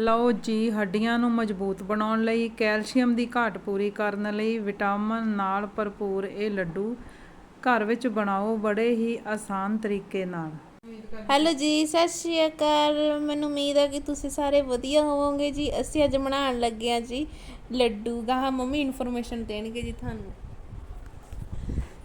ਲਓ ਜੀ ਹੱਡੀਆਂ ਨੂੰ ਮਜ਼ਬੂਤ ਬਣਾਉਣ ਲਈ ਕੈਲਸ਼ੀਅਮ ਦੀ ਘਾਟ ਪੂਰੀ ਕਰਨ ਲਈ ਵਿਟਾਮਿਨ ਨਾਲ ਭਰਪੂਰ ਇਹ ਲੱਡੂ ਘਰ ਵਿੱਚ ਬਣਾਓ ਬੜੇ ਹੀ ਆਸਾਨ ਤਰੀਕੇ ਨਾਲ। ਹੈਲੋ ਜੀ ਸਤਿ ਸ਼੍ਰੀ ਅਕਾਲ। ਮੈਨੂੰ ਉਮੀਦ ਹੈ ਕਿ ਤੁਸੀਂ ਸਾਰੇ ਵਧੀਆ ਹੋਵੋਗੇ ਜੀ। ਅਸੀਂ ਅੱਜ ਬਣਾਉਣ ਲੱਗੇ ਆ ਜੀ ਲੱਡੂ। ਗਾਹ ਮੰਮੀ ਇਨਫੋਰਮੇਸ਼ਨ ਦੇਣਗੇ ਜੀ ਤੁਹਾਨੂੰ।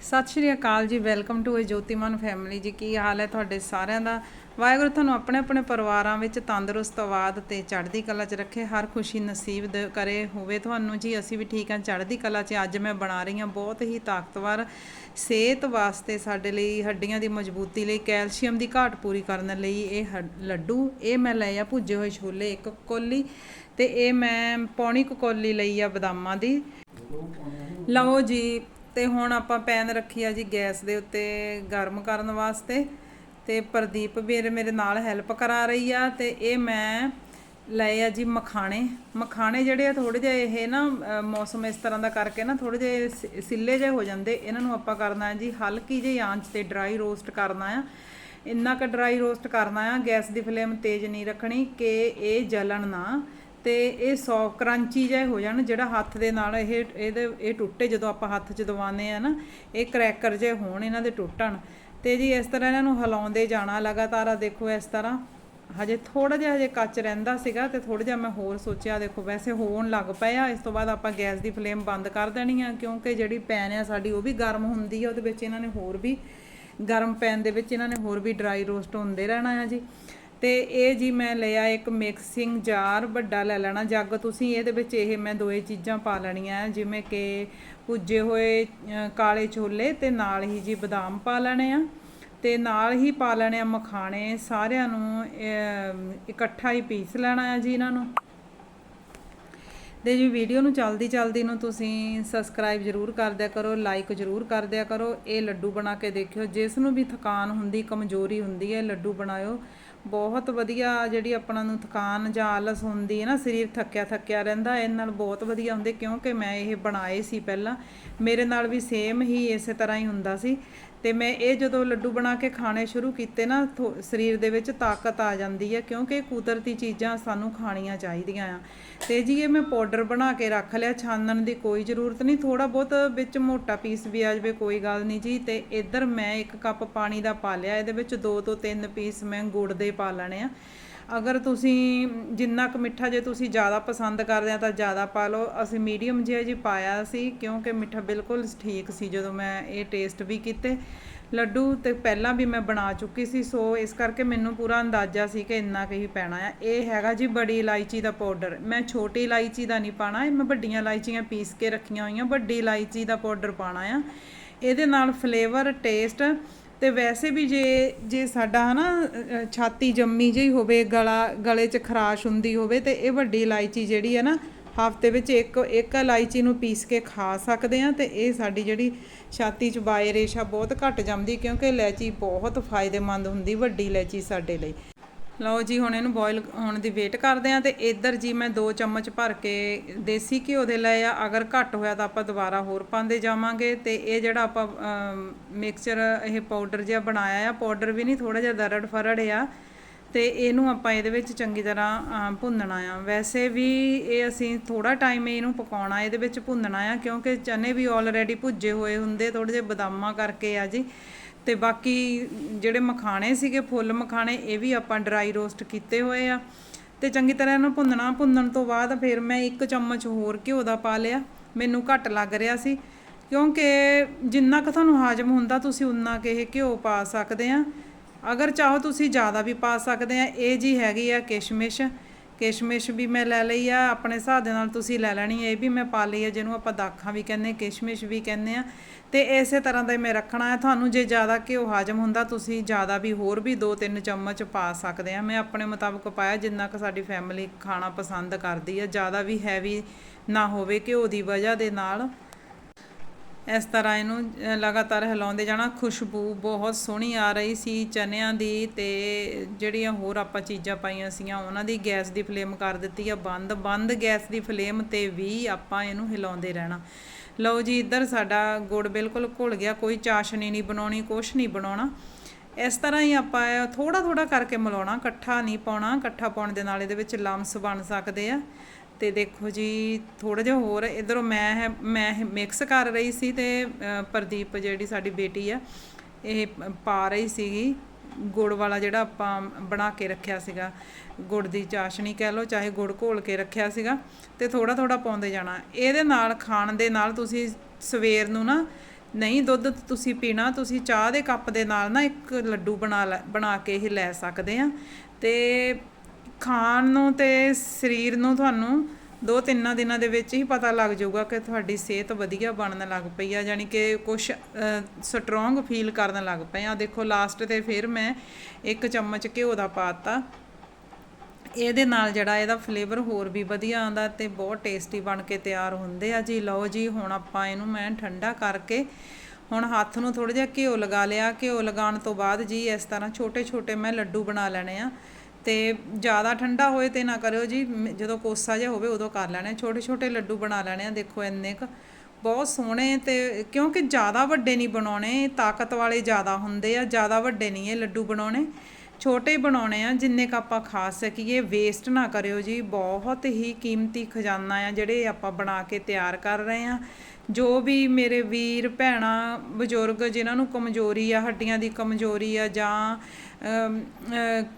ਸਤਿ ਸ਼੍ਰੀ ਅਕਾਲ ਜੀ welcome to a Jyotiman family ਜੀ। ਕੀ ਹਾਲ ਹੈ ਤੁਹਾਡੇ ਸਾਰਿਆਂ ਦਾ? ਵਾਹਿਗੁਰੂ ਤੁਹਾਨੂੰ ਆਪਣੇ ਆਪਣੇ ਪਰਿਵਾਰਾਂ ਵਿੱਚ ਤੰਦਰੁਸਤ, ਆਬਾਦ ਤੇ ਚੜ੍ਹਦੀ ਕਲਾ 'ਚ ਰੱਖੇ, ਹਰ ਖੁਸ਼ੀ ਨਸੀਬ ਦੇ ਕਰੇ ਹੋਵੇ ਤੁਹਾਨੂੰ। ਜੀ, ਅਸੀਂ ਵੀ ਠੀਕ ਹਾਂ, ਚੜ੍ਹਦੀ ਕਲਾ 'ਚ ਅੱਜ ਮੈਂ ਬਣਾ ਰਹੀ ਹਾਂ ਬਹੁਤ ਹੀ ਤਾਕਤਵਰ ਸਿਹਤ ਵਾਸਤੇ ਸਾਡੇ ਲਈ ਹੱਡੀਆਂ ਦੀ ਮਜ਼ਬੂਤੀ ਲਈ, ਕੈਲਸ਼ੀਅਮ ਦੀ ਘਾਟ ਪੂਰੀ ਕਰਨ ਲਈ ਇਹ ਹੱਡ- ਲੱਡੂ। ਇਹ ਮੈਂ ਲਏ ਆ ਭੁੱਜੇ ਹੋਏ ਛੋਲੇ, ਇੱਕ ਕੋਲੀ ਤੇ ਇਹ ਮੈਂ ਪੌਣੀ ਕੁ ਕੋਲੀ ਲਈ ਆ ਬਦਾਮਾਂ ਦੀ। ਲਓ ਜੀ, ਤੇ ਹੁਣ ਆਪਾਂ ਪੈਨ ਰੱਖੀ ਆ ਜੀ ਗੈਸ ਦੇ ਉੱਤੇ ਗਰਮ ਕਰਨ ਵਾਸਤੇ। ਤੇ ਪ੍ਰਦੀਪ ਵੀਰ ਮੇਰੇ ਨਾਲ ਹੈਲਪ ਕਰਾ ਰਹੀ ਆ ਤੇ ਇਹ ਮੈਂ ਲਏ ਆ ਜੀ ਮਖਾਣੇ। ਮਖਾਣੇ ਜਿਹੜੇ ਆ ਥੋੜੇ ਜਿਹੇ ਇਹ ਨਾ ਮੌਸਮ ਇਸ ਤਰ੍ਹਾਂ ਦਾ ਕਰਕੇ ਨਾ ਥੋੜੇ ਜਿਹੇ ਸਿ- ਸਿੱਲੇ ਜਿਹੇ ਹੋ ਜਾਂਦੇ। ਇਹਨਾਂ ਨੂੰ ਆਪਾਂ ਕਰਨਾ ਹੈ ਜੀ ਹਲਕੀ ਜਿਹੀ ਆਂਚ ਤੇ ਡਰਾਈ ਰੋਸਟ ਕਰਨਾ ਆ। ਇੰਨਾ ਕੁ ਡਰਾਈ ਰੋਸਟ ਕਰਨਾ ਆ, ਗੈਸ ਦੀ ਫਲੇਮ ਤੇਜ਼ ਨਹੀਂ ਰੱਖਣੀ ਕਿ ਇਹ ਜਲਣ ਨਾ। ਤੇ ਇਹ ਸੌਫਟ ਕਰੰਚੀ ਜਿਹੇ ਹੋ ਜਾਣ ਜਿਹੜਾ ਹੱਥ ਦੇ ਨਾਲ ਇਹ, ਇਹਦੇ, ਇਹ ਟੁੱਟੇ ਜਦੋਂ ਆਪਾਂ ਹੱਥ 'ਚ ਦਵਾਉਂਦੇ ਆ ਨਾ, ਇਹ ਕਰੈਕਰ ਜਿਹੇ ਹੋਣ, ਇਹਨਾਂ ਦੇ ਟੁੱਟਣ। ਤੇ ਜੀ ਇਸ ਤਰ੍ਹਾਂ ਇਹਨਾਂ ਨੂੰ ਹਿਲਾਉਂਦੇ ਜਾਣਾ ਲਗਾਤਾਰ, ਆ ਦੇਖੋ ਇਸ ਤਰ੍ਹਾਂ। ਹਜੇ ਥੋੜਾ ਜਿਹਾ ਹਜੇ ਕੱਚ ਰਹਿੰਦਾ ਸੀਗਾ ਤੇ ਥੋੜਾ ਜਿਹਾ ਮੈਂ ਹੋਰ ਸੋਚਿਆ, ਦੇਖੋ ਵੈਸੇ ਹੋਣ ਲੱਗ ਪਏ ਆ ਇਸ ਤੋਂ ਬਾਅਦ ਆਪਾਂ ਗੈਸ ਦੀ ਫਲੇਮ ਬੰਦ ਕਰ ਦੇਣੀ ਆ, ਕਿਉਂਕਿ ਜਿਹੜੀ ਪੈਨ ਆ ਸਾਡੀ ਉਹ ਵੀ ਗਰਮ ਹੁੰਦੀ ਆ, ਉਹਦੇ ਵਿੱਚ ਇਹਨਾਂ ਨੇ ਹੋਰ ਵੀ ਗਰਮ ਪੈਨ ਦੇ ਵਿੱਚ ਇਹਨਾਂ ਨੇ ਹੋਰ ਵੀ ਡਰਾਈ ਰੋਸਟ ਹੁੰਦੇ ਰਹਿਣਾ ਆ ਜੀ। ਤੇ ਇਹ ਜੀ ਮੈਂ ਲਿਆ ਇੱਕ ਮਿਕਸਿੰਗ ਜਾਰ ਵੱਡਾ ਲੈ ਲੈਣਾ। ਜੱਗ ਤੁਸੀਂ ਇਹਦੇ ਵਿੱਚ ਇਹ ਮੈਂ ਦੋਏ ਚੀਜ਼ਾਂ ਪਾ ਲੈਣੀਆਂ। ਜਿਵੇਂ ਕਿ ਭੁੱਜੇ ਹੋਏ ਕਾਲੇ ਛੋਲੇ ਤੇ ਨਾਲ ਹੀ ਜੀ ਬਦਾਮ ਪਾ ਲੈਣੇ ਆ। ਤੇ ਨਾਲ ਹੀ ਪਾ ਲੈਣੇ ਆ ਮਖਾਣੇ। ਸਾਰਿਆਂ ਨੂੰ ਇਕੱਠਾ ਹੀ ਪੀਸ ਲੈਣਾ ਆ ਜੀ ਇਹਨਾਂ ਨੂੰ। ਤੇ ਜੀ ਵੀਡੀਓ ਨੂੰ ਚਲਦੀ ਚਲਦੀ ਨੂੰ ਤੁਸੀਂ ਸਬਸਕ੍ਰਾਈਬ ਜਰੂਰ ਕਰ ਦਿਆ ਕਰੋ ਲਾਈਕ ਜਰੂਰ ਕਰ ਦਿਆ ਕਰੋ। ਇਹ ਲੱਡੂ ਬਣਾ ਕੇ ਦੇਖਿਓ, ਜਿਸ ਨੂੰ ਵੀ ਥਕਾਨ ਹੁੰਦੀ, ਕਮਜ਼ੋਰੀ ਹੁੰਦੀ ਹੈ, ਲੱਡੂ ਬਣਾਇਓ। ਬਹੁਤ ਵਧੀਆ ਜਿਹੜੀ ਆਪਣਾ ਨੂੰ ਥਕਾਨ ਜਾਂ ਆਲਸ ਹੁੰਦੀ ਹੈ ਨਾ, ਸਰੀਰ ਥੱਕਿਆ ਥੱਕਿਆ ਰਹਿੰਦਾ ਇਹ ਨਾਲ ਬਹੁਤ ਵਧੀਆ ਹੁੰਦੇ, ਕਿਉਂਕਿ ਮੈਂ ਇਹ ਬਣਾਏ ਸੀ ਪਹਿਲਾਂ। ਮੇਰੇ ਨਾਲ ਵੀ ਸੇਮ ਹੀ ਇਸੇ ਤਰ੍ਹਾਂ ਹੀ ਹੁੰਦਾ ਸੀ। ਤੇ ਮੈਂ ਇਹ ਜਦੋਂ ਲੱਡੂ ਬਣਾ ਕੇ ਖਾਣੇ ਸ਼ੁਰੂ ਕੀਤੇ ਨਾ, ਥੋ- ਸਰੀਰ ਦੇ ਵਿੱਚ ਤਾਕਤ ਆ ਜਾਂਦੀ ਹੈ, ਕਿਉਂਕਿ ਕੁਦਰਤੀ ਚੀਜ਼ਾਂ ਸਾਨੂੰ ਖਾਣੀਆਂ ਚਾਹੀਦੀਆਂ ਆ। ਤੇ ਜੀ, ਇਹ ਮੈਂ ਪਾਊਡਰ ਬਣਾ ਕੇ ਰੱਖ ਲਿਆ, ਛਾਨਣ ਦੀ ਕੋਈ ਜ਼ਰੂਰਤ ਨਹੀਂ। ਥੋੜਾ ਬਹੁਤ ਵਿੱਚ ਮੋਟਾ ਪੀਸ ਵੀ ਆ ਜਾਵੇ, ਕੋਈ ਗੱਲ ਨਹੀਂ ਜੀ। ਤੇ ਇੱਧਰ ਮੈਂ ਇੱਕ ਕੱਪ ਪਾਣੀ ਦਾ ਪਾ ਲਿਆ, ਇਹਦੇ ਵਿੱਚ ਦੋ ਤੋਂ ਤਿੰਨ ਪੀਸ ਮੈਂ ਗੁੜ ਦੇ ਪਾ ਲੈਣੇ ਆ। ਅਗਰ ਤੁਸੀਂ ਜਿੰਨਾ ਕੁ ਮਿੱਠਾ ਜੇ ਤੁਸੀਂ ਜ਼ਿਆਦਾ ਪਸੰਦ ਕਰਦੇ ਆ ਤਾਂ ਜ਼ਿਆਦਾ ਪਾ ਲਓ। ਅਸੀਂ ਮੀਡੀਅਮ ਜਿਹਾ ਜੀ ਪਾਇਆ ਸੀ, ਕਿਉਂਕਿ ਮਿੱਠਾ ਬਿਲਕੁਲ ਠੀਕ ਸੀ ਜਦੋਂ ਮੈਂ ਇਹ ਟੇਸਟ ਵੀ ਕੀਤੇ। ਲੱਡੂ ਤੇ ਪਹਿਲਾਂ ਵੀ ਮੈਂ ਬਣਾ ਚੁੱਕੀ ਸੀ, ਸੋ ਇਸ ਕਰਕੇ ਮੈਨੂੰ ਪੂਰਾ ਅੰਦਾਜ਼ਾ ਸੀ ਕਿ ਇੰਨਾ ਕੁ ਹੀ ਪੈਣਾ ਆ। ਇਹ ਹੈਗਾ ਜੀ ਬੜੀ ਇਲਾਇਚੀ ਦਾ ਪਾਊਡਰ। ਮੈਂ ਛੋਟੀ ਇਲਾਇਚੀ ਦਾ ਨਹੀਂ ਪਾਣਾ, ਇਹ ਮੈਂ ਵੱਡੀਆਂ ਇਲਾਇਚੀਆਂ ਪੀਸ ਕੇ ਰੱਖੀਆਂ ਹੋਈਆਂ, ਵੱਡੀ ਇਲਾਇਚੀ ਦਾ ਪਾਊਡਰ ਪਾਣਾ ਆ। ਇਹਦੇ ਨਾਲ ਫਲੇਵਰ, ਟੇਸਟ ਤੇ ਵੈਸੇ ਵੀ ਜੇ ਜੇ ਸਾਡਾ ਹਨਾ ਅ, ਛਾਤੀ ਜੰਮੀ ਜਿਹੀ ਹੋਵੇ ਗਲਾ ਗਲੇ 'ਚ ਖਰਾਸ਼ ਹੁੰਦੀ ਹੋਵੇ ਤੇ ਇਹ ਵੱਡੀ ਇਲਾਇਚੀ ਜਿਹੜੀ ਹੈ ਨਾ ਹਫ਼ਤੇ ਵਿੱਚ ਇੱਕ ਇੱਕ ਇਲਾਇਚੀ ਨੂੰ ਪੀਸ ਕੇ ਖਾ ਸਕਦੇ ਆ ਤੇ ਇਹ ਸਾਡੀ ਜਿਹੜੀ ਛਾਤੀ 'ਚ ਬਾਏ ਰੇਸ਼ਾ ਬਹੁਤ ਘਟ ਜਾਂਦੀ ਕਿਉਂਕਿ ਇਲਾਇਚੀ ਬਹੁਤ ਫਾਇਦੇਮੰਦ ਹੁੰਦੀ ਵੱਡੀ ਇਲਾਇਚੀ ਸਾਡੇ ਲਈ। ਲਓ ਜੀ, ਹੁਣ ਇਹਨੂੰ ਬੋਇਲ ਹੋਣ ਦੀ ਵੇਟ ਕਰਦੇ ਆ ਤੇ ਇੱਧਰ ਜੀ ਮੈਂ 2 ਚਮਚ ਭਰ ਕੇ ਦੇਸੀ ਘਿਓ ਦੇ ਲਏ ਆ। ਅਗਰ ਘੱਟ ਹੋਇਆ ਤਾਂ ਆਪਾਂ ਦੁਬਾਰਾ ਹੋਰ ਪਾਉਂਦੇ ਜਾਵਾਂਗੇ ਤੇ ਇਹ ਜਿਹੜਾ ਆਪਾਂ ਮਿਕਸਚਰ ਇਹ ਪਾਊਡਰ ਜਿਹਾ ਬਣਾਇਆ ਆ ਪਾਊਡਰ ਵੀ ਨਹੀਂ ਥੋੜਾ ਜਿਹਾ ਦਰੜ ਫਰੜ ਆ ਤੇ ਇਹਨੂੰ ਆਪਾਂ ਇਹਦੇ ਵਿੱਚ ਚੰਗੀ ਤਰ੍ਹਾਂ ਭੁੰਨਣਾ ਆ। ਵੈਸੇ ਵੀ ਇਹ ਅਸੀਂ ਥੋੜਾ ਟਾਈਮ ਇਹਨੂੰ ਪਕਾਉਣਾ, ਇਹਦੇ ਵਿੱਚ ਭੁੰਨਣਾ ਆ ਕਿਉਂਕਿ ਚਨੇ ਵੀ ਆਲਰੇਡੀ ਭੁੱਜੇ ਹੋਏ ਹੁੰਦੇ ਥੋੜੇ ਜਿਹੇ ਬਦਾਮਾਂ ਕਰਕੇ ਆ ਜੀ। ਤੇ ਬਾਕੀ ਜਿਹੜੇ ਮਖਾਣੇ ਸੀਗੇ, ਫੁੱਲ ਮਖਾਣੇ, ਇਹ ਵੀ ਆਪਾਂ ਡਰਾਈ ਰੋਸਟ ਕੀਤੇ ਹੋਏ ਆ। ਤੇ ਚੰਗੀ ਤਰ੍ਹਾਂ ਇਹਨੂੰ ਭੁੰਨਣਾ, ਭੁੰਨਣ ਤੋਂ ਬਾਅਦ ਫਿਰ ਮੈਂ ਇੱਕ ਚਮਚ ਹੋਰ ਘਿਓ ਦਾ ਪਾ ਲਿਆ। ਮੈਨੂੰ ਘੱਟ ਲੱਗ ਰਿਹਾ ਸੀ, ਕਿਉਂਕਿ ਜਿੰਨਾ ਕੁ ਤੁਹਾਨੂੰ ਹਾਜ਼ਮ ਹੁੰਦਾ, ਤੁਸੀਂ ਉਨਾ ਕੁ ਇਹ ਘਿਓ ਪਾ ਸਕਦੇ ਆ। ਅਗਰ ਚਾਹੋ ਤੁਸੀਂ ਜ਼ਿਆਦਾ ਵੀ ਪਾ ਸਕਦੇ ਆ। ਇਹ ਜੀ ਹੈਗੀ ਆ ਕਿਸ਼ਮਿਸ਼। ਕਿਸ਼ਮਿਸ਼ ਵੀ ਮੈਂ ਲੈ ਲਈ ਆ, ਆਪਣੇ ਹਿਸਾਬ ਦੇ ਨਾਲ ਤੁਸੀਂ ਲੈ ਲੈਣੀ ਹੈ ਇਹ ਵੀ ਮੈਂ ਪਾ ਲਈ ਆ, ਜਿਹਨੂੰ ਆਪਾਂ ਦਾਖਾਂ ਵੀ ਕਹਿੰਦੇ, ਕਿਸ਼ਮਿਸ਼ ਵੀ ਕਹਿੰਦੇ ਆ। ਤੇ ਇਸੇ ਤਰ੍ਹਾਂ ਦਾ ਮੈਂ ਰੱਖਣਾ ਹੈ ਤੁਹਾਨੂੰ ਜੇ ਜ਼ਿਆਦਾ ਘਿਓ ਹਾਜ਼ਮ ਹੁੰਦਾ, ਤੁਸੀਂ ਜ਼ਿਆਦਾ ਵੀ ਹੋਰ ਵੀ 2-3 ਚਮਚ ਪਾ ਸਕਦੇ ਆ। ਮੈਂ ਆਪਣੇ ਮੁਤਾਬਕ ਪਾਇਆ, ਜਿੰਨਾ ਕੁ ਸਾਡੀ ਫੈਮਿਲੀ ਖਾਣਾ ਪਸੰਦ ਕਰਦੀ ਆ, ਜ਼ਿਆਦਾ ਵੀ ਹੈਵੀ ਨਾ ਹੋਵੇ ਘਿਓ ਦੀ ਵਜ੍ਹਾ ਦੇ ਨਾਲ। ਇਸ ਤਰ੍ਹਾਂ ਇਹਨੂੰ ਲਗਾਤਾਰ ਹਿਲਾਉਂਦੇ ਜਾਣਾ। ਖੁਸ਼ਬੂ ਬਹੁਤ ਸੋਹਣੀ ਆ ਰਹੀ ਸੀ ਚਨਿਆਂ ਦੀ ਤੇ ਜਿਹੜੀਆਂ ਹੋਰ ਆਪਾਂ ਚੀਜ਼ਾਂ ਪਾਈਆਂ ਸੀਆਂ, ਉਹਨਾਂ ਦੀ ਗੈਸ ਦੀ ਫਲੇਮ ਕਰ ਦਿੱਤੀ ਆ ਬੰਦ। ਬੰਦ ਗੈਸ ਦੀ ਫਲੇਮ ਤੇ ਵੀ ਆਪਾਂ ਇਹਨੂੰ ਹਿਲਾਉਂਦੇ ਰਹਿਣਾ। ਲਓ ਜੀ, ਇੱਧਰ ਸਾਡਾ ਗੁੜ ਬਿਲਕੁਲ ਘੁਲ ਗਿਆ। ਕੋਈ ਚਾਸ਼ਨੀ ਨਹੀਂ ਬਣਾਉਣੀ, ਕੁਛ ਨਹੀਂ ਬਣਾਉਣਾ। ਇਸ ਤਰ੍ਹਾਂ ਹੀ ਆਪਾਂ ਥੋੜਾ ਥੋੜਾ ਕਰਕੇ ਮਿਲਾਉਣਾ। ਇਕੱਠਾ ਨਹੀਂ ਪਾਉਣਾ। ਇਕੱਠਾ ਪਾਉਣ ਦੇ ਨਾਲ ਇਹਦੇ ਵਿੱਚ ਲੰਮਸ ਬਣ ਸਕਦੇ ਆ। ਤੇ ਦੇਖੋ ਜੀ ਥੋੜਾ ਜਿਹਾ ਹੋਰ ਇਧਰੋਂ ਮੈਂ ਹੈ, ਮੈਂ ਮਿਕਸ ਕਰ ਰਹੀ ਸੀ ਤੇ ਪ੍ਰਦੀਪ ਜਿਹੜੀ ਸਾਡੀ ਬੇਟੀ ਆ, ਇਹ ਪਾ ਰਹੀ ਸੀਗੀ। ਗੁੜ ਵਾਲਾ ਜਿਹੜਾ ਆਪਾਂ ਬਣਾ ਕੇ ਰੱਖਿਆ ਸੀਗਾ। ਗੁੜ ਦੀ ਚਾਸ਼ਣੀ ਕਹਿ ਲਓ, ਚਾਹੇ ਗੁੜ ਘੋਲ ਕੇ ਰੱਖਿਆ ਸੀਗਾ ਤੇ ਥੋੜਾ ਥੋੜਾ ਪਾਉਂਦੇ ਜਾਣਾ। ਇਹਦੇ ਨਾਲ ਖਾਣ ਦੇ ਨਾਲ ਤੁਸੀਂ ਸਵੇਰ ਨੂੰ ਨਾ ਨਹੀਂ ਦੁੱਧ ਤੁਸੀਂ ਪੀਣਾ, ਤੁਸੀਂ ਚਾਹ ਦੇ ਕੱਪ ਦੇ ਨਾਲ ਨਾ ਇੱਕ ਲੱਡੂ ਬਣਾ ਲੈ- ਬਣਾ ਕੇ ਹੀ ਲੈ ਸਕਦੇ ਆ। ਤੇ ਖਾਣ ਨੂੰ ਤੇ ਸਰੀਰ ਨੂੰ ਤੁਹਾਨੂੰ ਦੋ ਤਿੰਨਾਂ ਦਿਨਾਂ ਦੇ ਵਿੱਚ ਹੀ ਪਤਾ ਲੱਗ ਜਾਊਗਾ ਕਿ ਤੁਹਾਡੀ ਸਿਹਤ ਵਧੀਆ ਬਣਨ ਲੱਗ ਪਈ ਆ, ਯਾਨੀ ਕਿ ਕੁਝ ਸਟਰੋਂਗ ਫੀਲ ਕਰਨ ਲੱਗ ਪਏ ਆ। ਦੇਖੋ ਲਾਸਟ ਤੇ ਫਿਰ ਮੈਂ ਇੱਕ ਚਮਚ ਘਿਓ ਦਾ ਪਾਤਾ। ਇਹਦੇ ਨਾਲ ਜਿਹੜਾ ਇਹਦਾ ਫਲੇਵਰ ਹੋਰ ਵੀ ਵਧੀਆ ਆਉਂਦਾ ਤੇ ਬਹੁਤ ਟੇਸਟੀ ਬਣ ਕੇ ਤਿਆਰ ਹੁੰਦੇ ਆ ਜੀ। ਲਓ ਜੀ, ਹੁਣ ਆਪਾਂ ਇਹਨੂੰ ਮੈਂ ਠੰਡਾ ਕਰਕੇ ਹੁਣ ਹੱਥ ਨੂੰ ਥੋੜਾ ਜਿਹਾ ਘਿਓ ਲਗਾ ਲਿਆ। ਘਿਓ ਲਗਾਉਣ ਤੋਂ ਬਾਅਦ ਜੀ ਇਸ ਤਰ੍ਹਾਂ ਛੋਟੇ ਛੋਟੇ ਮੈਂ ਲੱਡੂ ਬਣਾ ਲੈਣੇ ਆ। ਤੇ ਜ਼ਿਆਦਾ ਠੰਡਾ ਹੋਏ ਤੇ ਨਾ ਕਰਿਓ ਜੀ ਜਦੋਂ ਕੋਸਾ ਜਿਹਾ ਹੋਵੇ ਉਦੋਂ ਕਰ ਲੈਣੇ ਛੋਟੇ ਛੋਟੇ ਲੱਡੂ ਬਣਾ ਲੈਣੇ ਆ, ਦੇਖੋ ਇੰਨੇ ਕ। ਬਹੁਤ ਸੋਹਣੇ ਤੇ ਕਿਉਂਕਿ ਜ਼ਿਆਦਾ ਵੱਡੇ ਨਹੀਂ ਬਣਾਉਣੇ ਤਾਕਤ ਵਾਲੇ ਜ਼ਿਆਦਾ ਹੁੰਦੇ ਆ, ਜ਼ਿਆਦਾ ਵੱਡੇ ਨਹੀਂ ਇਹ ਲੱਡੂ ਬਣਾਉਣੇ। ਛੋਟੇ ਬਣਾਉਣੇ ਆ, ਜਿੰਨੇ ਕ ਆਪਾਂ ਖਾ ਸਕੀਏ ਵੇਸਟ ਨਾ ਕਰਿਓ ਜੀ, ਬਹੁਤ ਹੀ ਕੀਮਤੀ ਖਜ਼ਾਨਾ ਆ ਜਿਹੜੇ ਆਪਾਂ ਬਣਾ ਕੇ ਤਿਆਰ ਕਰ ਰਹੇ ਆ। ਜੋ ਵੀ ਮੇਰੇ ਵੀਰ, ਭੈਣਾਂ, ਬਜ਼ੁਰਗ ਜਿਨ੍ਹਾਂ ਨੂੰ ਕਮਜ਼ੋਰੀ ਆ, ਹੱਡੀਆਂ ਦੀ ਕਮਜ਼ੋਰੀ ਆ ਜਾਂ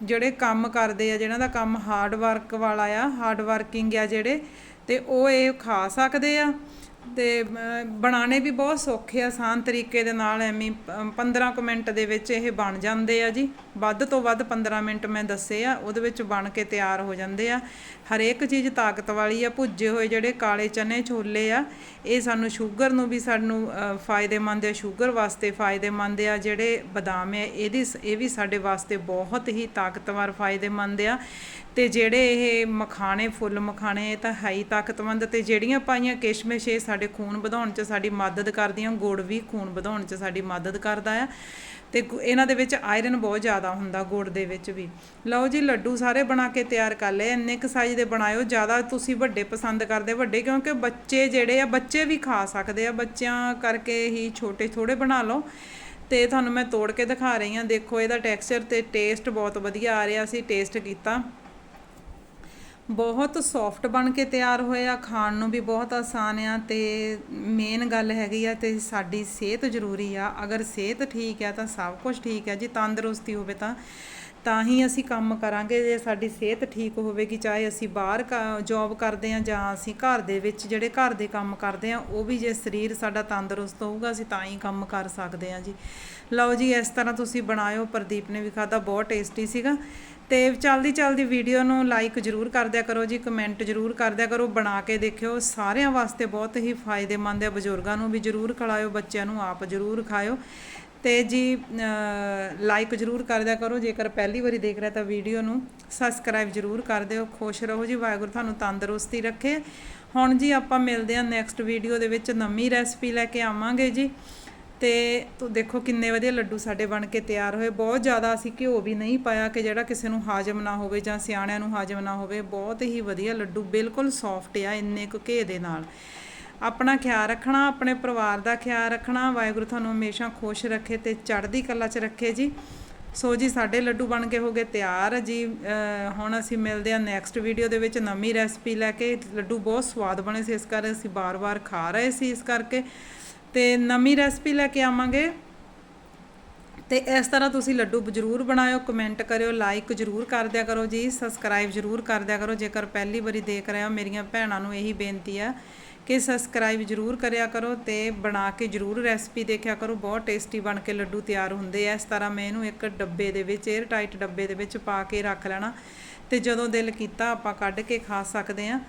ਜਿਹੜੇ ਕੰਮ ਕਰਦੇ ਆ, ਜਿਨ੍ਹਾਂ ਦਾ ਕੰਮ ਹਾਰਡ ਵਰਕ ਵਾਲਾ ਆ ਹਾਰਡ ਵਰਕਿੰਗ ਆ ਜਿਹੜੇ, ਤੇ ਉਹ ਇਹ ਖਾ ਸਕਦੇ ਆ। ਤੇ ਬਣਾਉਣੇ ਵੀ ਬਹੁਤ ਸੌਖੇ ਆਸਾਨ ਤਰੀਕੇ ਦੇ ਨਾਲ ਐਵੇਂ 15 ਕੁ ਮਿੰਟ ਦੇ ਵਿੱਚ ਇਹ ਬਣ ਜਾਂਦੇ ਆ ਜੀ। ਵੱਧ ਤੋਂ ਵੱਧ 15 ਮਿੰਟ ਮੈਂ ਦੱਸੇ ਆ, ਉਹਦੇ ਵਿੱਚ ਬਣ ਕੇ ਤਿਆਰ ਹੋ ਜਾਂਦੇ ਆ। ਹਰੇਕ ਚੀਜ਼ ਤਾਕਤ ਵਾਲੀ ਆ, ਭੁੱਜੇ ਹੋਏ ਜਿਹੜੇ ਕਾਲੇ ਚਨੇ ਛੋਲੇ ਆ, ਇਹ ਸਾਨੂੰ ਸ਼ੂਗਰ ਨੂੰ ਵੀ ਸਾਨੂੰ ਫਾਇਦੇਮੰਦ ਆ, ਸ਼ੂਗਰ ਵਾਸਤੇ ਫਾਇਦੇਮੰਦ ਆ, ਜਿਹੜੇ ਬਦਾਮ ਆ, ਇਹਦੀ ਇਹ ਵੀ ਸਾਡੇ ਵਾਸਤੇ ਬਹੁਤ ਹੀ ਤਾਕਤਵਰ ਫਾਇਦੇਮੰਦ ਆ। ਤੇ ਜਿਹੜੇ ਇਹ ਮਖਾਣੇ, ਫੁੱਲ ਮਖਾਣੇ, ਇਹ ਤਾਂ ਹੈ ਹੀ ਤਾਕਤਵੰਦ ਤੇ ਜਿਹੜੀਆਂ ਪਾਈਆਂ ਕਿਸ਼ਮਿਸ਼, ਇਹ ਸਾਡੇ ਖੂਨ ਵਧਾਉਣ 'ਚ ਸਾਡੀ ਮਦਦ ਕਰਦੀਆਂ, ਗੁੜ ਵੀ ਖੂਨ ਵਧਾਉਣ 'ਚ ਸਾਡੀ ਮਦਦ ਕਰਦਾ ਆ। ਤੇ ਗੁ- ਇਹਨਾਂ ਦੇ ਵਿੱਚ ਆਇਰਨ ਬਹੁਤ ਜ਼ਿਆਦਾ ਹੁੰਦਾ ਗੁੜ ਦੇ ਵਿੱਚ ਵੀ। ਲਓ ਜੀ, ਲੱਡੂ ਸਾਰੇ ਬਣਾ ਕੇ ਤਿਆਰ ਕਰ ਲਏ, ਇੰਨੇ ਕੁ ਸਾਈਜ਼ ਦੇ ਬਣਾਇਓ, ਜ਼ਿਆਦਾ ਤੁਸੀਂ ਵੱਡੇ ਪਸੰਦ ਕਰਦੇ, ਵੱਡੇ ਕਿਉਂਕਿ ਬੱਚੇ ਜਿਹੜੇ ਆ, ਬੱਚੇ ਵੀ ਖਾ ਸਕਦੇ ਆ, ਬੱਚਿਆਂ ਕਰਕੇ ਹੀ ਛੋਟੇ ਥੋੜੇ ਬਣਾ ਲਓ। ਤੇ ਤੁਹਾਨੂੰ ਮੈਂ ਤੋੜ ਕੇ ਦਿਖਾ ਰਹੀ ਹਾਂ, ਦੇਖੋ ਇਹਦਾ ਟੈਕਸਚਰ ਤੇ ਟੇਸਟ ਬਹੁਤ ਵਧੀਆ ਆ ਰਿਹਾ ਸੀ ਟੇਸਟ ਕੀਤਾ। ਬਹੁਤ ਸੌਫਟ ਬਣ ਕੇ ਤਿਆਰ ਹੋਇਆ ਖਾਣ ਨੂੰ ਵੀ ਬਹੁਤ ਆਸਾਨ ਆ ਤੇ ਮੇਨ ਗੱਲ ਹੈਗੀ ਆ ਤੇ ਸਾਡੀ ਸਿਹਤ ਜ਼ਰੂਰੀ ਆ। ਅਗਰ ਸਿਹਤ ਠੀਕ ਆ ਤਾਂ ਸਭ ਕੁਝ ਠੀਕ ਆ, ਜੇ ਤੰਦਰੁਸਤੀ ਹੋਵੇ ਤਾਂ ਤਾਂ ਹੀ ਅਸੀਂ ਕੰਮ ਕਰਾਂਗੇ, ਜੇ ਸਾਡੀ ਸਿਹਤ ਠੀਕ ਹੋਵੇਗੀ, ਚਾਹੇ ਅਸੀਂ ਬਾਹਰ ਜੌਬ ਕਰਦੇ ਆ ਜਾਂ ਅਸੀਂ ਘਰ ਦੇ ਵਿੱਚ ਜਿਹੜੇ ਘਰ ਦੇ ਕੰਮ ਕਰਦੇ ਆ ਉਹ ਵੀ ਜੇ ਸਰੀਰ ਸਾਡਾ ਤੰਦਰੁਸਤ ਹੋਊਗਾ, ਅਸੀਂ ਤਾਂ ਹੀ ਕੰਮ ਕਰ ਸਕਦੇ ਆ ਜੀ। ਲਓ ਜੀ, ਇਸ ਤਰ੍ਹਾਂ ਤੁਸੀਂ ਬਣਾਇਓ, ਪ੍ਰਦੀਪ ਨੇ ਵੀ ਖਾਦਾ ਬਹੁਤ ਟੇਸਟੀ ਸੀਗਾ। ਤੇ ਚਲਦੀ ਚਲਦੀ ਵੀਡੀਓ ਨੂੰ ਲਾਈਕ ਜਰੂਰ ਕਰ ਦਿਆ ਕਰੋ ਜੀ ਕਮੈਂਟ ਜਰੂਰ ਕਰ ਦਿਆ ਕਰੋ, ਬਣਾ ਕੇ ਦੇਖਿਓ। ਸਾਰਿਆਂ ਵਾਸਤੇ ਬਹੁਤ ਹੀ ਫਾਇਦੇਮੰਦ ਹੈ, ਬਜ਼ੁਰਗਾਂ ਨੂੰ ਵੀ ਜਰੂਰ ਖਿਲਾਇਓ, ਬੱਚਿਆਂ ਨੂੰ ਆਪ ਜਰੂਰ ਖਾਇਓ। ਤੇ ਜੀ ਲਾਈਕ ਜਰੂਰ ਕਰ ਦਿਆ ਕਰੋ। ਜੇਕਰ ਪਹਿਲੀ ਵਾਰੀ ਦੇਖ ਰਿਹਾ ਤਾਂ ਵੀਡੀਓ ਨੂੰ ਸਬਸਕ੍ਰਾਈਬ ਜਰੂਰ ਕਰ ਦਿਓ। ਖੁਸ਼ ਰਹੋ ਜੀ। ਵਾਹਿਗੁਰੂ ਤੁਹਾਨੂੰ ਤੰਦਰੁਸਤੀ ਰੱਖੇ। ਹੁਣ ਜੀ ਆਪਾਂ ਮਿਲਦੇ ਹਾਂ ਨੈਕਸਟ ਵੀਡੀਓ ਦੇ ਵਿੱਚ ਨਵੀਂ ਰੈਸਪੀ ਲੈ ਕੇ ਆਵਾਂਗੇ ਜੀ। ਤੇ ਤੂੰ ਦੇਖੋ ਕਿੰਨੇ ਵਧੀਆ ਲੱਡੂ ਸਾਡੇ ਬਣ ਕੇ ਤਿਆਰ ਹੋਏ। ਬਹੁਤ ਜ਼ਿਆਦਾ ਅਸੀਂ ਘਿਓ ਵੀ ਨਹੀਂ ਪਾਇਆ ਕਿ ਜਿਹੜਾ ਕਿਸੇ ਨੂੰ ਹਾਜ਼ਮ ਨਾ ਹੋਵੇ ਜਾਂ ਸਿਆਣਿਆਂ ਨੂੰ ਹਾਜ਼ਮ ਨਾ ਹੋਵੇ। ਬਹੁਤ ਹੀ ਵਧੀਆ ਲੱਡੂ। ਬਿਲਕੁਲ ਸੌਫਟ ਆ, ਇੰਨੇ ਕੁ ਘੇ ਦੇ ਨਾਲ। ਆਪਣਾ ਖਿਆਲ ਰੱਖਣਾ, ਆਪਣੇ ਪਰਿਵਾਰ ਦਾ ਖਿਆਲ ਰੱਖਣਾ, ਵਾਹਿਗੁਰੂ ਤੁਹਾਨੂੰ ਹਮੇਸ਼ਾ ਖੁਸ਼ ਰੱਖੇ ਤੇ ਚੜ੍ਹਦੀ ਕਲਾ 'ਚ ਰੱਖੇ ਜੀ। ਸੋ ਜੀ, ਸਾਡੇ ਲੱਡੂ ਬਣ ਕੇ ਹੋ ਗਏ ਤਿਆਰ ਜੀ। ਹੁਣ ਅਸੀਂ ਮਿਲਦੇ ਹਾਂ ਨੈਕਸਟ ਵੀਡੀਓ ਦੇ ਵਿੱਚ ਨਵੀਂ ਰੈਸਪੀ ਲੈ ਕੇ। ਲੱਡੂ ਬਹੁਤ ਸਵਾਦ ਬਣੇ ਸੀ ਇਸ ਕਰਕੇ ਅਸੀਂ ਬਾਰ-ਬਾਰ ਖਾ ਰਹੇ ਸੀ ਇਸ ਕਰਕੇ। ਤੇ ਨਵੀਂ ਰੈਸਪੀ ਲੈ ਕੇ ਆਵਾਂਗੇ। ਤੇ ਇਸ ਤਰ੍ਹਾਂ ਤੁਸੀਂ ਲੱਡੂ ਜ਼ਰੂਰ ਬਣਾਇਓ ਕਮੈਂਟ ਕਰਿਓ ਲਾਈਕ ਜ਼ਰੂਰ ਕਰ ਦਿਆ ਕਰੋ ਜੀ ਸਬਸਕ੍ਰਾਈਬ ਜ਼ਰੂਰ ਕਰ ਦਿਆ ਕਰੋ। ਜੇਕਰ ਪਹਿਲੀ ਵਾਰੀ ਦੇਖ ਰਹੇ ਹੋ, ਮੇਰੀਆਂ ਭੈਣਾਂ ਨੂੰ ਇਹੀ ਬੇਨਤੀ ਆ ਕਿ ਸਬਸਕ੍ਰਾਈਬ ਜ਼ਰੂਰ ਕਰਿਆ ਕਰੋ ਤੇ ਬਣਾ ਕੇ ਜ਼ਰੂਰ ਰੈਸਪੀ ਦੇਖਿਆ ਕਰੋ। ਬਹੁਤ ਟੇਸਟੀ ਬਣ ਕੇ ਲੱਡੂ ਤਿਆਰ ਹੁੰਦੇ ਆ। ਇਸ ਤਰ੍ਹਾਂ ਮੈਂ ਇਹਨੂੰ ਇੱਕ ਡੱਬੇ ਦੇ ਵਿੱਚ 에ਅਰ ਟਾਈਟ ਡੱਬੇ ਦੇ ਵਿੱਚ ਪਾ ਕੇ ਰੱਖ ਲੈਣਾ। ਤੇ ਜਦੋਂ ਦਿਲ ਕੀਤਾ ਆਪਾਂ ਕੱਢ ਕੇ ਖਾ ਸਕਦੇ ਆ।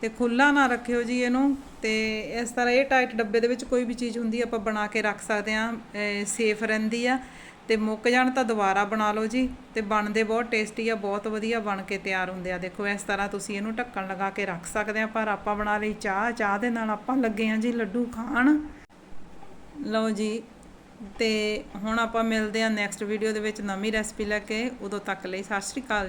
ਤੇ ਖੁੱਲਾ ਨਾ ਰੱਖਿਓ ਜੀ ਇਹਨੂੰ। ਤੇ ਇਸ ਤਰ੍ਹਾਂ ਇਹ ਟਾਈਟ ਡੱਬੇ ਦੇ ਵਿੱਚ ਕੋਈ ਵੀ ਚੀਜ਼ ਹੁੰਦੀ ਆਪਾਂ ਬਣਾ ਕੇ ਰੱਖ ਸਕਦੇ ਆ। ਸੇਫ ਰਹਿੰਦੀ ਆ। ਤੇ ਮੁੱਕ ਜਾਣ ਤਾਂ ਦੁਬਾਰਾ ਬਣਾ ਲਓ ਜੀ, ਤੇ ਬਣਦੇ ਬਹੁਤ ਟੇਸਟੀ ਆ, ਬਹੁਤ ਵਧੀਆ ਬਣ ਕੇ ਤਿਆਰ ਹੁੰਦੇ ਆ। ਦੇਖੋ, ਇਸ ਤਰ੍ਹਾਂ ਤੁਸੀਂ ਇਹਨੂੰ ਢੱਕਣ ਲਗਾ ਕੇ ਰੱਖ ਸਕਦੇ ਆ, ਪਰ ਆਪਾਂ ਬਣਾ ਲਈ ਚਾਹ ਚਾਹ ਦੇ ਨਾਲ ਆਪਾਂ ਲੱਗੇ ਆ ਜੀ ਲੱਡੂ ਖਾਣ। ਲਓ ਜੀ, ਤੇ ਹੁਣ ਆਪਾਂ ਮਿਲਦੇ ਆ ਨੈਕਸਟ ਵੀਡੀਓ ਦੇ ਵਿੱਚ ਨਵੀਂ ਰੈਸਪੀ ਲੈ ਕੇ। ਉਦੋਂ ਤੱਕ ਲਈ ਸਤਿ ਸ਼੍ਰੀ ਅਕਾਲ।